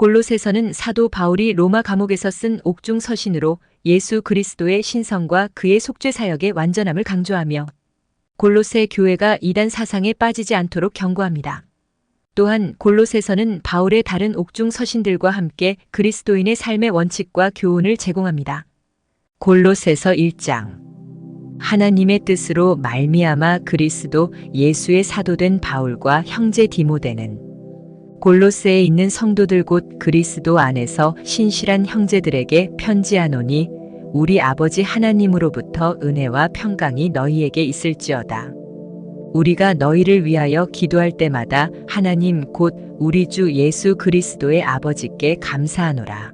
골로새서는 사도 바울이 로마 감옥에서 쓴 옥중 서신으로 예수 그리스도의 신성과 그의 속죄 사역의 완전함을 강조하며 골로새 교회가 이단 사상에 빠지지 않도록 경고합니다. 또한 골로새서는 바울의 다른 옥중 서신들과 함께 그리스도인의 삶의 원칙과 교훈을 제공합니다. 골로새서 1장 하나님의 뜻으로 말미암아 그리스도 예수의 사도된 바울과 형제 디모데는 골로새에 있는 성도들 곧 그리스도 안에서 신실한 형제들에게 편지하노니 우리 아버지 하나님으로부터 은혜와 평강이 너희에게 있을지어다. 우리가 너희를 위하여 기도할 때마다 하나님 곧 우리 주 예수 그리스도의 아버지께 감사하노라.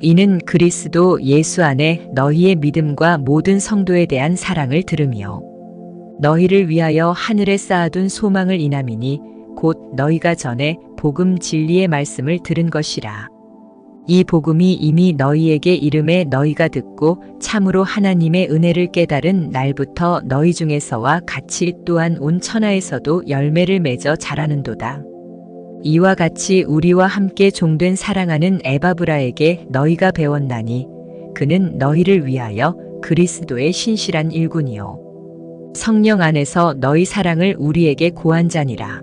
이는 그리스도 예수 안에 너희의 믿음과 모든 성도에 대한 사랑을 들으며 너희를 위하여 하늘에 쌓아둔 소망을 인함이니 곧 너희가 전에 복음 진리의 말씀을 들은 것이라. 이 복음이 이미 너희에게 이름에 너희가 듣고 참으로 하나님의 은혜를 깨달은 날부터 너희 중에서와 같이 또한 온 천하에서도 열매를 맺어 자라는도다. 이와 같이 우리와 함께 종된 사랑하는 에바브라에게 너희가 배웠나니 그는 너희를 위하여 그리스도의 신실한 일꾼이요. 성령 안에서 너희 사랑을 우리에게 고한 자니라.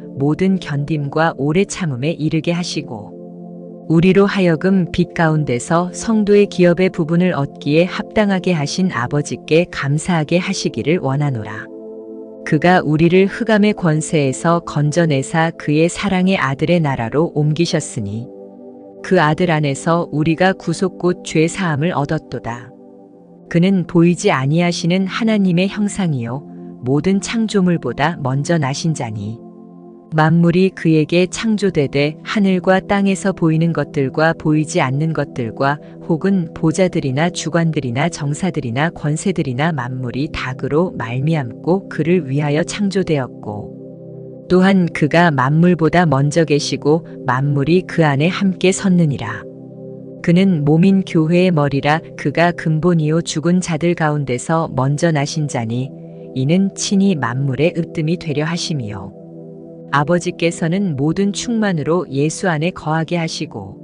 모든 견딤과 오래 참음에 이르게 하시고 우리로 하여금 빛 가운데서 성도의 기업의 부분을 얻기에 합당하게 하신 아버지께 감사하게 하시기를 원하노라. 그가 우리를 흑암의 권세에서 건져내사 그의 사랑의 아들의 나라로 옮기셨으니 그 아들 안에서 우리가 구속 곧 죄 사함을 얻었도다. 그는 보이지 아니하시는 하나님의 형상이요 모든 창조물보다 먼저 나신 자니 만물이 그에게 창조되되 하늘과 땅에서 보이는 것들과 보이지 않는 것들과 혹은 보자들이나 주관들이나 정사들이나 권세들이나 만물이 닭으로 말미암고 그를 위하여 창조되었고 또한 그가 만물보다 먼저 계시고 만물이 그 안에 함께 섰느니라. 그는 몸인 교회의 머리라 그가 근본이요 죽은 자들 가운데서 먼저 나신 자니 이는 친히 만물의 으뜸이 되려 하심이요. 아버지께서는 모든 충만으로 예수 안에 거하게 하시고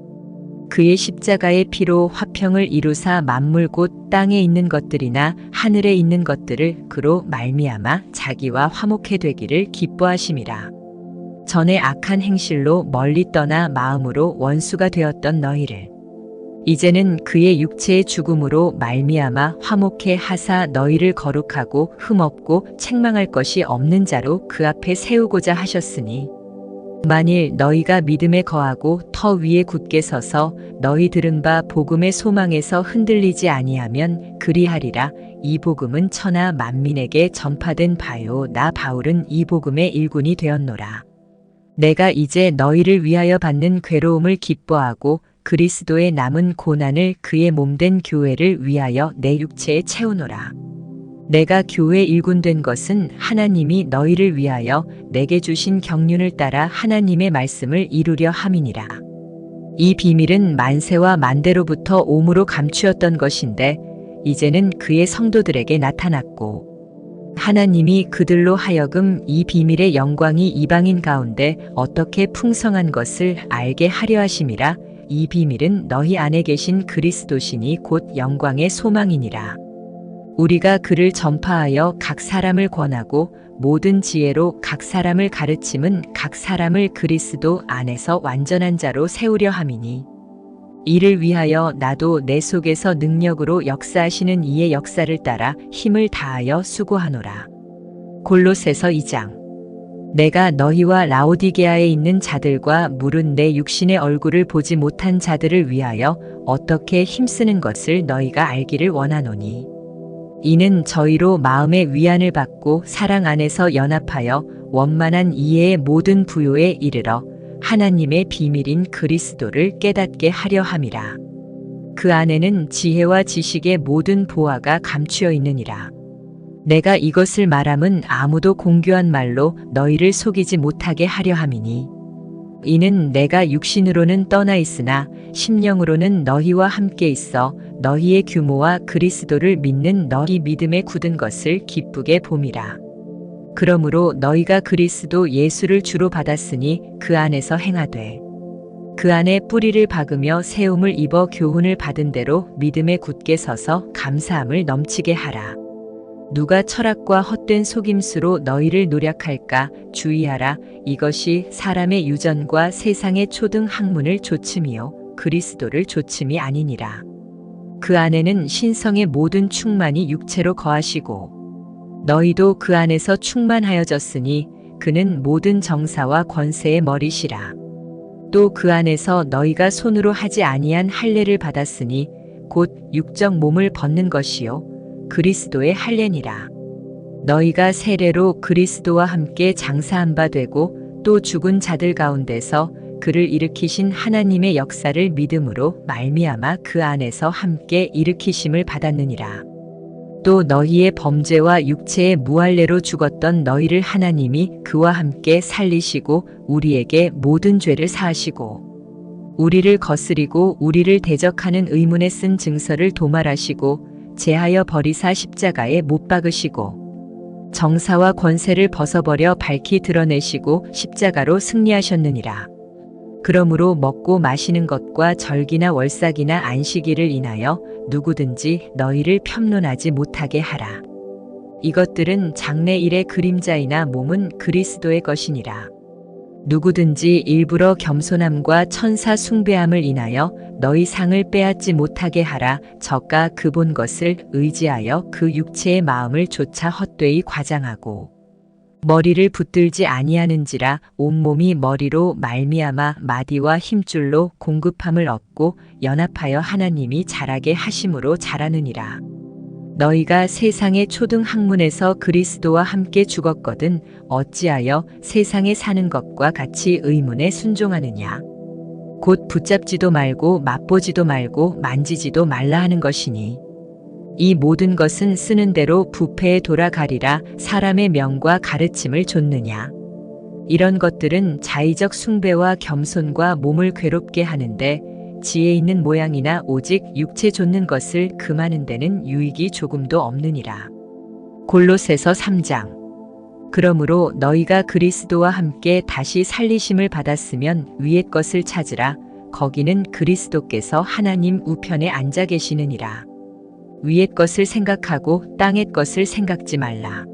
그의 십자가의 피로 화평을 이루사 만물 곧 땅에 있는 것들이나 하늘에 있는 것들을 그로 말미암아 자기와 화목해 되기를 기뻐하심이라. 전에 악한 행실로 멀리 떠나 마음으로 원수가 되었던 너희를 이제는 그의 육체의 죽음으로 말미암아 화목해 하사 너희를 거룩하고 흠없고 책망할 것이 없는 자로 그 앞에 세우고자 하셨으니 만일 너희가 믿음에 거하고 터 위에 굳게 서서 너희 들은 바 복음의 소망에서 흔들리지 아니하면 그리하리라. 이 복음은 천하 만민에게 전파된 바요. 나 바울은 이 복음의 일군이 되었노라. 내가 이제 너희를 위하여 받는 괴로움을 기뻐하고 그리스도의 남은 고난을 그의 몸된 교회를 위하여 내 육체에 채우노라. 내가 교회 일군된 것은 하나님이 너희를 위하여 내게 주신 경륜을 따라 하나님의 말씀을 이루려 함이니라. 이 비밀은 만세와 만대로부터 오므로 감추었던 것인데 이제는 그의 성도들에게 나타났고 하나님이 그들로 하여금 이 비밀의 영광이 이방인 가운데 어떻게 풍성한 것을 알게 하려 하심이라 이 비밀은 너희 안에 계신 그리스도시니 곧 영광의 소망이니라. 우리가 그를 전파하여 각 사람을 권하고 모든 지혜로 각 사람을 가르침은 각 사람을 그리스도 안에서 완전한 자로 세우려 함이니 이를 위하여 나도 내 속에서 능력으로 역사하시는 이의 역사를 따라 힘을 다하여 수고하노라. 골로새서 2장 내가 너희와 라오디게아에 있는 자들과 물은 내 육신의 얼굴을 보지 못한 자들을 위하여 어떻게 힘쓰는 것을 너희가 알기를 원하노니. 이는 저희로 마음의 위안을 받고 사랑 안에서 연합하여 원만한 이해의 모든 부요에 이르러 하나님의 비밀인 그리스도를 깨닫게 하려 함이라. 그 안에는 지혜와 지식의 모든 보화가 감추어 있느니라. 내가 이것을 말함은 아무도 공교한 말로 너희를 속이지 못하게 하려 함이니 이는 내가 육신으로는 떠나 있으나 심령으로는 너희와 함께 있어 너희의 규모와 그리스도를 믿는 너희 믿음에 굳은 것을 기쁘게 봄이라. 그러므로 너희가 그리스도 예수를 주로 받았으니 그 안에서 행하되 그 안에 뿌리를 박으며 세움을 입어 교훈을 받은 대로 믿음에 굳게 서서 감사함을 넘치게 하라. 누가 철학과 헛된 속임수로 너희를 노력할까 주의하라. 이것이 사람의 유전과 세상의 초등 학문을 조침이요 그리스도를 조침이 아니니라. 그 안에는 신성의 모든 충만이 육체로 거하시고 너희도 그 안에서 충만하여졌으니 그는 모든 정사와 권세의 머리시라. 또 그 안에서 너희가 손으로 하지 아니한 할례를 받았으니 곧 육적 몸을 벗는 것이요 그리스도의 할례니라. 너희가 세례로 그리스도와 함께 장사한 바 되고 또 죽은 자들 가운데서 그를 일으키신 하나님의 역사를 믿음으로 말미암아 그 안에서 함께 일으키심을 받았느니라. 또 너희의 범죄와 육체의 무할례로 죽었던 너희를 하나님이 그와 함께 살리시고 우리에게 모든 죄를 사하시고 우리를 거스리고 우리를 대적하는 의문에 쓴 증서를 도말하시고 제하여 버리사 십자가에 못 박으시고 정사와 권세를 벗어버려 밝히 드러내시고 십자가로 승리하셨느니라. 그러므로 먹고 마시는 것과 절기나 월삭이나 안식일을 인하여 누구든지 너희를 편론하지 못하게 하라. 이것들은 장래일의 그림자이나 몸은 그리스도의 것이니라. 누구든지 일부러 겸손함과 천사 숭배함을 인하여 너희 상을 빼앗지 못하게 하라. 저가 그 본 것을 의지하여 그 육체의 마음을 조차 헛되이 과장하고 머리를 붙들지 아니하는지라 온몸이 머리로 말미암아 마디와 힘줄로 공급함을 얻고 연합하여 하나님이 자라게 하심으로 자라느니라. 너희가 세상의 초등 학문에서 그리스도와 함께 죽었거든 어찌하여 세상에 사는 것과 같이 의문에 순종하느냐. 곧 붙잡지도 말고 맛보지도 말고 만지지도 말라 하는 것이니 이 모든 것은 쓰는 대로 부패에 돌아가리라 사람의 명과 가르침을 좇느냐. 이런 것들은 자의적 숭배와 겸손과 몸을 괴롭게 하는데 지혜 있는 모양이나 오직 육체 좇는 것을 금하는 데는 유익이 조금도 없느니라. 골로새서 3장 그러므로 너희가 그리스도와 함께 다시 살리심을 받았으면 위의 것을 찾으라 거기는 그리스도께서 하나님 우편에 앉아 계시느니라. 위의 것을 생각하고 땅의 것을 생각지 말라.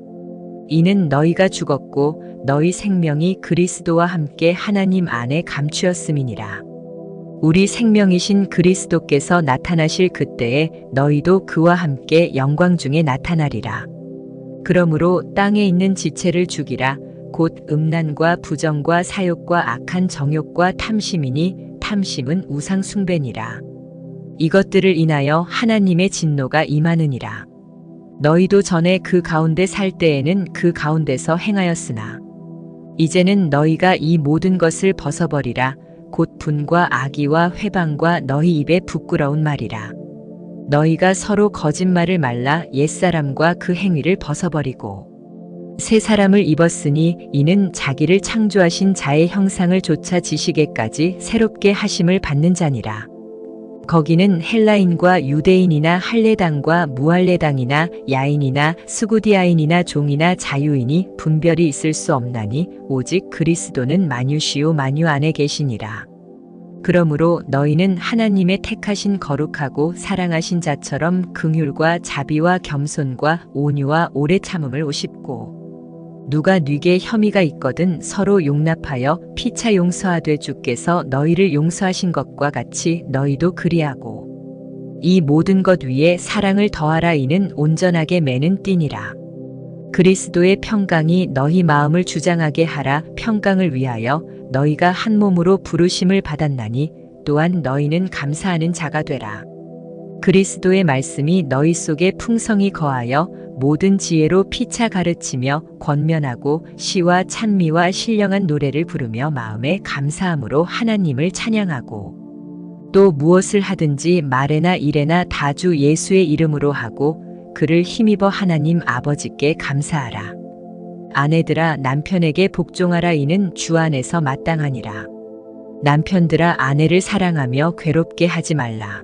이는 너희가 죽었고 너희 생명이 그리스도와 함께 하나님 안에 감추었음이니라. 우리 생명이신 그리스도께서 나타나실 그때에 너희도 그와 함께 영광 중에 나타나리라. 그러므로 땅에 있는 지체를 죽이라. 곧 음란과 부정과 사욕과 악한 정욕과 탐심이니 탐심은 우상 숭배니라. 이것들을 인하여 하나님의 진노가 임하느니라. 너희도 전에 그 가운데 살 때에는 그 가운데서 행하였으나 이제는 너희가 이 모든 것을 벗어버리라 곧 분과 악의와 회방과 너희 입에 부끄러운 말이라. 너희가 서로 거짓말을 말라 옛사람과 그 행위를 벗어버리고 새 사람을 입었으니 이는 자기를 창조하신 자의 형상을 조차 지시게까지 새롭게 하심을 받는 자니라. 거기는 헬라인과 유대인이나 할례당과 무할례당이나 야인이나 스구디아인이나 종이나 자유인이 분별이 있을 수 없나니 오직 그리스도는 마뉴시오 마뉴 안에 계시니라. 그러므로 너희는 하나님의 택하신 거룩하고 사랑하신 자처럼 긍휼과 자비와 겸손과 온유와 오래 참음을 오십고 누가 뉘게 혐의가 있거든 서로 용납하여 피차 용서하되 주께서 너희를 용서하신 것과 같이 너희도 그리하고 이 모든 것 위에 사랑을 더하라 이는 온전하게 매는 띠니라. 그리스도의 평강이 너희 마음을 주장하게 하라 평강을 위하여 너희가 한 몸으로 부르심을 받았나니 또한 너희는 감사하는 자가 되라. 그리스도의 말씀이 너희 속에 풍성히 거하여 모든 지혜로 피차 가르치며 권면하고 시와 찬미와 신령한 노래를 부르며 마음에 감사함으로 하나님을 찬양하고 또 무엇을 하든지 말에나 일에나 다주 예수의 이름으로 하고 그를 힘입어 하나님 아버지께 감사하라. 아내들아 남편에게 복종하라 이는 주 안에서 마땅하니라. 남편들아 아내를 사랑하며 괴롭게 하지 말라.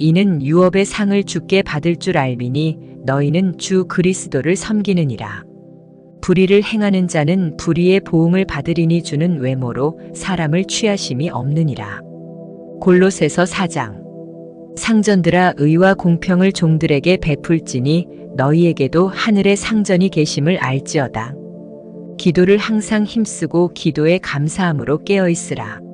이는 유업의 상을 주께 받을 줄 알미니 너희는 주 그리스도를 섬기느니라. 불의를 행하는 자는 불의의 보응을 받으리니 주는 외모로 사람을 취하심이 없느니라. 골로새서 4장 상전들아 의와 공평을 종들에게 베풀지니 너희에게도 하늘의 상전이 계심을 알지어다. 기도를 항상 힘쓰고 기도에 감사함으로 깨어 있으라.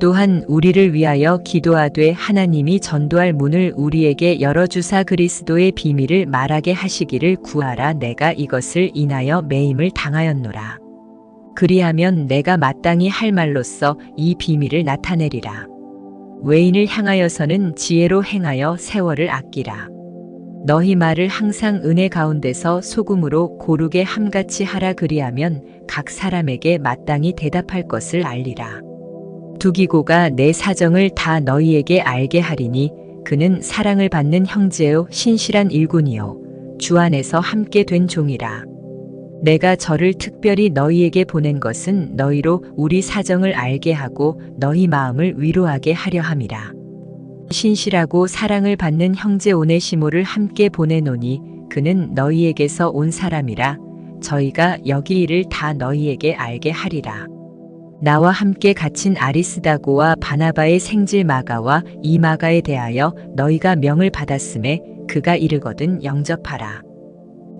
또한 우리를 위하여 기도하되 하나님이 전도할 문을 우리에게 열어주사 그리스도의 비밀을 말하게 하시기를 구하라 내가 이것을 인하여 매임을 당하였노라. 그리하면 내가 마땅히 할 말로써 이 비밀을 나타내리라. 외인을 향하여서는 지혜로 행하여 세월을 아끼라. 너희 말을 항상 은혜 가운데서 소금으로 고르게 함같이 하라 그리하면 각 사람에게 마땅히 대답할 것을 알리라. 두기고가 내 사정을 다 너희에게 알게 하리니 그는 사랑을 받는 형제요 신실한 일군이요 주 안에서 함께 된 종이라. 내가 저를 특별히 너희에게 보낸 것은 너희로 우리 사정을 알게 하고 너희 마음을 위로하게 하려 함이라. 신실하고 사랑을 받는 형제 오네시모를 함께 보내노니 그는 너희에게서 온 사람이라 저희가 여기 일을 다 너희에게 알게 하리라. 나와 함께 갇힌 아리스다고와 바나바의 생질 마가와 이 마가에 대하여 너희가 명을 받았음에 그가 이르거든 영접하라.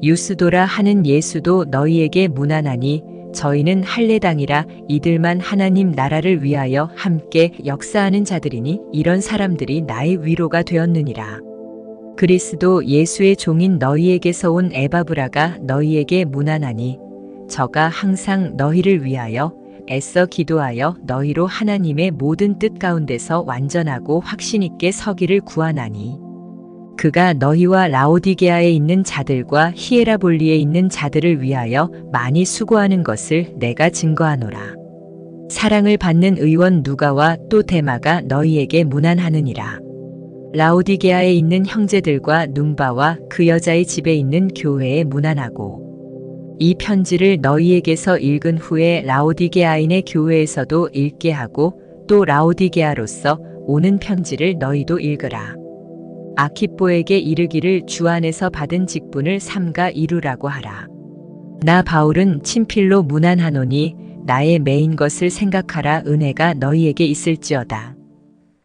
유스도라 하는 예수도 너희에게 무난하니 저희는 할례당이라 이들만 하나님 나라를 위하여 함께 역사하는 자들이니 이런 사람들이 나의 위로가 되었느니라. 그리스도 예수의 종인 너희에게서 온 에바브라가 너희에게 무난하니 저가 항상 너희를 위하여 애써 기도하여 너희로 하나님의 모든 뜻 가운데서 완전하고 확신 있게 서기를 구하나니 그가 너희와 라오디게아에 있는 자들과 히에라볼리에 있는 자들을 위하여 많이 수고하는 것을 내가 증거하노라. 사랑을 받는 의원 누가와 또 데마가 너희에게 무난하느니라. 라오디게아에 있는 형제들과 눈바와 그 여자의 집에 있는 교회에 무난하고 이 편지를 너희에게서 읽은 후에 라오디게아인의 교회에서도 읽게 하고 또 라오디게아로서 오는 편지를 너희도 읽으라. 아키뽀에게 이르기를 주 안에서 받은 직분을 삼가 이루라고 하라. 나 바울은 친필로 무난하노니 나의 메인 것을 생각하라 은혜가 너희에게 있을지어다.